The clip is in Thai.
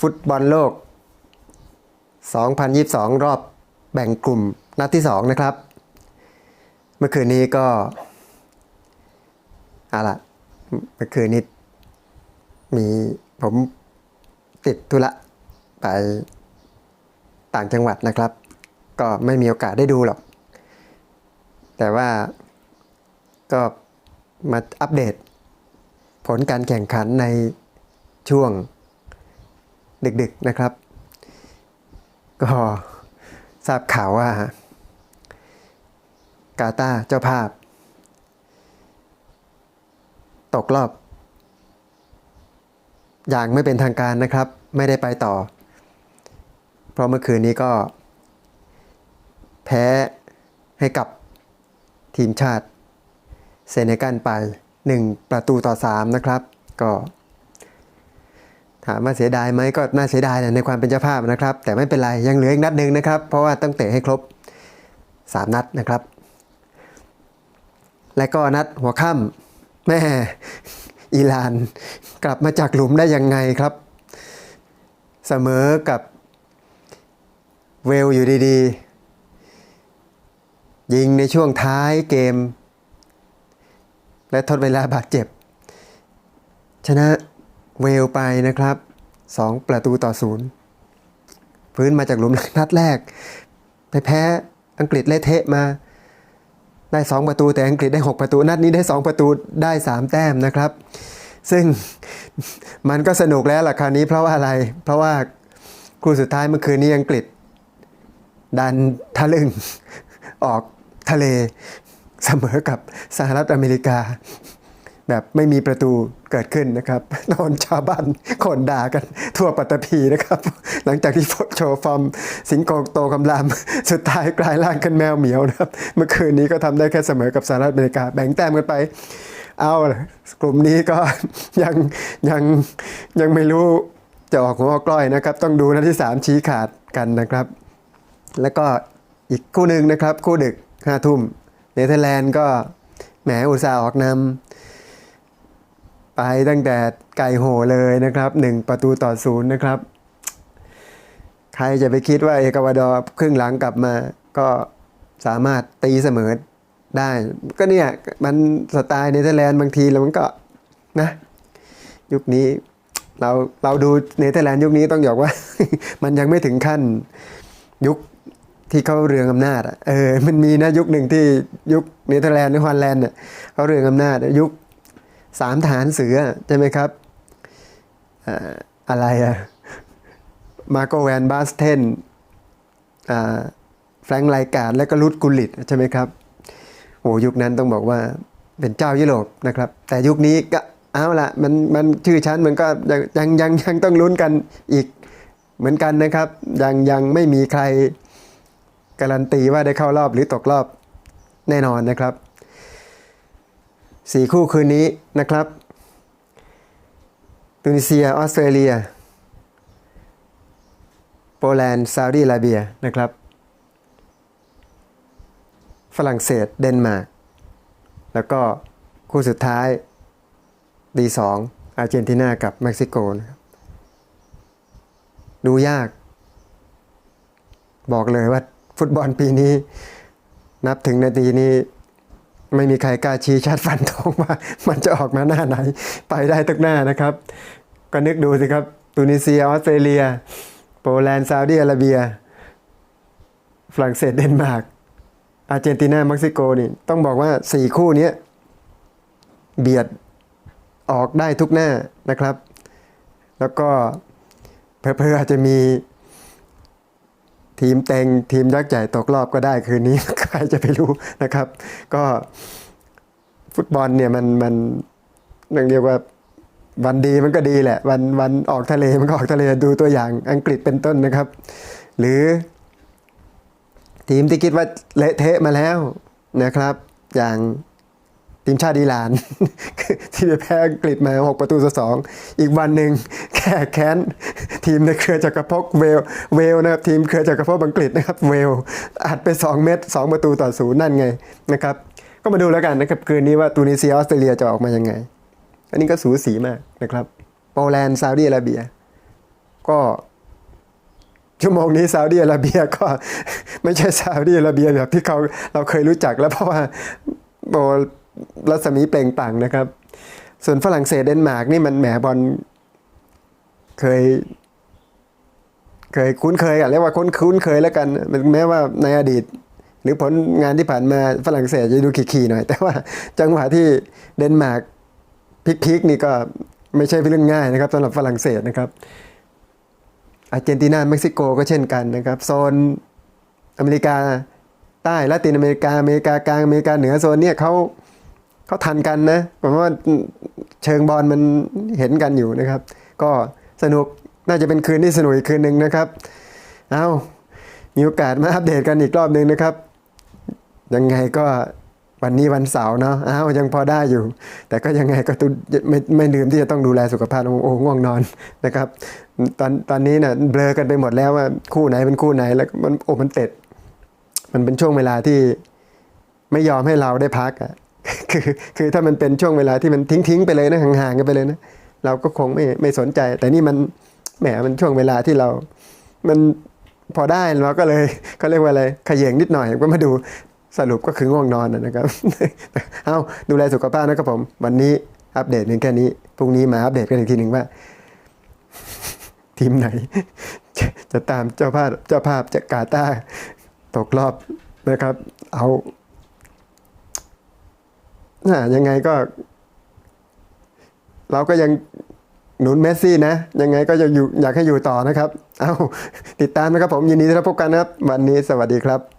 ฟุตบอลโลก 2022 รอบแบ่งกลุ่มนัดที่ 2 นะครับ เมื่อคืนนี้ก็อาล่ะเมื่อคืนนี้มีผมติดธุระไปต่างจังหวัดนะครับ ก็ไม่มีโอกาสได้ดูหรอก แต่ว่าก็มาอัปเดต ผลการแข่งขันในช่วง ดึกๆนะครับ ก็ทราบข่าวว่ากาตาเจ้าภาพ ตกรอบ อย่างไม่เป็นทางการนะครับ ไม่ได้ไปต่อ เพราะเมื่อคืนนี้ก็ แพ้ให้กับทีมชาติเซเนกัลไป 1 ประตูต่อ 3 นะครับ ก็ ถามว่าเสียดายไหมก็น่าเสียดายแหละในความเป็นเจ้าภาพนะครับ แต่ไม่เป็นไรยังเหลืออีกนัดหนึ่งนะครับ เพราะว่าต้องเตะให้ครบ 3 นัดนะครับ และก็นัดหัวค่ำแม่อิหร่าน กลับมาจากหลุมได้ยังไงครับ เสมอกับเวลอยู่ดีๆ ยิงในช่วงท้ายเกม และทดเวลาบาดเจ็บ ชนะ เวลไปนะครับ 2 ประตูต่อศูนย์ฟื้นมาจากหลุมนัดแรก ไปแพ้อังกฤษเละเทะมา ได้ 2 ประตูแต่อังกฤษได้ 6 ประตู นัดนี้ได้ 2 ประตูได้ 3 แต้มนะครับ ซึ่งมันก็สนุกแล้วล่ะคราวนี้เพราะว่าอะไร เพราะว่าคู่สุดท้ายเมื่อคืนนี้อังกฤษ ดันทะลึ่งออกทะเลเสมอกับสหรัฐอเมริกา แบบไม่มีประตูเกิดขึ้นนะครับนอนชาวบ้านคนด่ากัน ทั่วปัตตภีนะครับ หลังจากที่โชว์ฟอร์มสิงโกโตคำรามสุดท้ายกลายร่างเป็นแมวเหมียวนะครับ เมื่อคืนนี้ก็ทำได้แค่เสมอกับสหรัฐอเมริกา แบ่งแต้มกันไป เอากลุ่มนี้ก็ยังยังยังไม่รู้จะออกหัวกกล้อยนะครับ ต้องดูนัดที่ 3 ชี้ขาดกันนะครับ แล้วก็อีกคู่หนึ่งนะครับ คู่ดึกห้าทุ่มเนเธอร์แลนด์ก็แหมอุตส่าห์ออกนำ ไปตั้งแต่ไก่โหเลยนะครับหนึ่งประตูต่อศูนย์นะครับ ใครจะไปคิดว่าเอกวาดอร์ครึ่งหลังกลับมา ก็สามารถตีเสมอได้ ก็เนี่ย มันสไตล์เนเธอร์แลนด์บางทีแล้วมันก็นะ ยุคนี้เราเราดูเนเธอร์แลนด์ยุคนี้ต้องบอกว่า มันยังไม่ถึงขั้นยุคที่เขาเรืองอำนาจอะเออมันมีนะยุคหนึ่งที่ยุคเนเธอร์แลนด์หรือฮอลแลนด์เนี่ยเขาเรืองอำนาจยุค สามฐานเสือใช่ไหมครับอ่าอะไรอะมาโกแวนบาสเทนแฟรงค์ไลการ์ดและก็รุดกุลิตใช่ไหมครับโอ้ยุคนั้นต้องบอกว่าเป็นเจ้ายุโรปนะครับ แต่ยุคนี้ก็เอาละมันมันชื่อชั้นมันก็ยังยังยังยังต้องลุ้นกันอีกเหมือนกันนะครับ ยังยังไม่มีใครการันตีว่าได้เข้ารอบหรือตกรอบแน่นอนนะครับ สี่คู่คืนนี้นะครับตุนิเซียออสเตรเลีย โปแลนด์ซาอุดีอาระเบียนะครับ ฝรั่งเศสเดนมาร์กแล้วก็คู่สุดท้ายดีสองอาร์เจนตินากับเม็กซิโกนะครับดูยาก บอกเลยว่าฟุตบอลปีนี้ นับถึงนาทีนี้ ไม่มีใครกล้าชี้ชัดฟันธงว่ามันจะออกมาหน้าไหน ไปได้ทุกหน้านะครับ ก็นึกดูสิครับตุนิเซียออสเตรเลีย โปแลนด์ซาอุดีอาระเบีย ฝรั่งเศสเดนมาร์กอาร์เจนตินาเม็กซิโกนี่ต้องบอกว่า 4 คู่นี้เบียดออกได้ทุกหน้านะครับ แล้วก็เพอๆอาจจะมี ทีมเต็งทีมยักษ์ใหญ่ตกรอบก็ได้คืนนี้ใครจะไปรู้นะครับ ก็ฟุตบอลเนี่ยมันมันเรียกว่าวันดีมันก็ดีแหละ วันวันออกทะเลมันก็ออกทะเลดูตัวอย่างอังกฤษเป็นต้นนะครับ หรือ ทีมที่คิดว่าเละเทะมาแล้วนะครับ อย่าง ทีมชาติอิหร่าน ที่ไปแพ้อังกฤษมา 6 ประตูต่อสองอีกวันหนึ่งแค่แค้น ทีมในเครือจักรภพเวลเวลนะครับทีมเครือจักรภพอังกฤษนะครับเวลอัดไป 2 เม็ด2ประตูต่อศูนย์นั่นไงนะครับก็มาดูแล้วกันนะครับคืนนี้ว่าตูนิเซียออสเตรเลียจะออกมายังไง อันนี้ก็สูสีมากนะครับโปแลนด์ซาอุดีอาระเบีย ก็ชั่วโมงนี้ซาอุดิอาระเบียก็ไม่ใช่ซาอุดิอาระเบียแบบที่เขาเราเคยรู้จักแล้วเพราะว่าโบ รัศมีเปล่งปลั่งนะครับ ส่วนฝรั่งเศสเดนมาร์กนี่มันแหมบอลเคย เคยคุ้นเคยกันเรียกว่าคุ้นคุ้นเคยแล้วกันแม้ว่าในอดีต หรือผลงานที่ผ่านมาฝรั่งเศสจะดูขี่ๆหน่อย แต่ว่าจังหวะที่เดนมาร์กพลิกๆนี่ก็ไม่ใช่เป็นเรื่องง่ายนะครับสำหรับฝรั่งเศสนะครับอาร์เจนตินาเม็กซิโกก็เช่นกันนะครับ โซนอเมริกาใต้ละตินอเมริกาอเมริกากลางอเมริกาเหนือโซนเนี่ยเขา เขาทันกันนะผมว่าเชิงบอลมันเห็นกันอยู่นะครับ ก็สนุกน่าจะเป็นคืนที่สนุกอีกคืนหนึ่งนะครับ เอามีโอกาสมาอัปเดตกันอีกรอบหนึ่งนะครับ ยังไงก็วันนี้วันเสาร์เนาะอ้าวยังพอได้อยู่ แต่ก็ยังไงก็ตุไม่ไม่ลืมที่จะต้องดูแลสุขภาพโอ้โอ้ง่วงนอนนะครับ ตอนตอนนี้เนี่ยเบลอกันไปหมดแล้วว่าคู่ไหนเป็นคู่ไหนแล้วมันโอ้มันเต็ด มันเป็นช่วงเวลาที่ไม่ยอมให้เราได้พักอะ คือคือถ้ามันเป็นช่วงเวลาที่มันทิ้งทิ้งๆไปเลยนะห่างๆกันไปเลยนะเราก็คงไม่ไม่สนใจ แต่นี่มันแหมมันช่วงเวลาที่เรา มันพอได้เราก็เลยเขาเรียกว่าอะไรขยเยงนิดหน่อยก็มาดูสรุปก็คือง่วงนอนนะครับเอาดูแลสุขภาพนะครับผม วันนี้อัปเดตเพียงแค่นี้พรุ่งนี้มาอัปเดตกันอีกทีหนึ่งว่า ทีมไหน จะจะตามเจ้าภาพเจ้าภาพจากกาตาตกรอบนะครับ เอา น่ายังไงก็ เราก็ยังหนุนเมสซี่นะ ยังไงก็จะอยู่อยากให้อยู่ต่อนะครับ เอาติดตามนะครับผมยินดีที่ได้พบกันนะครับ วันนี้สวัสดีครับ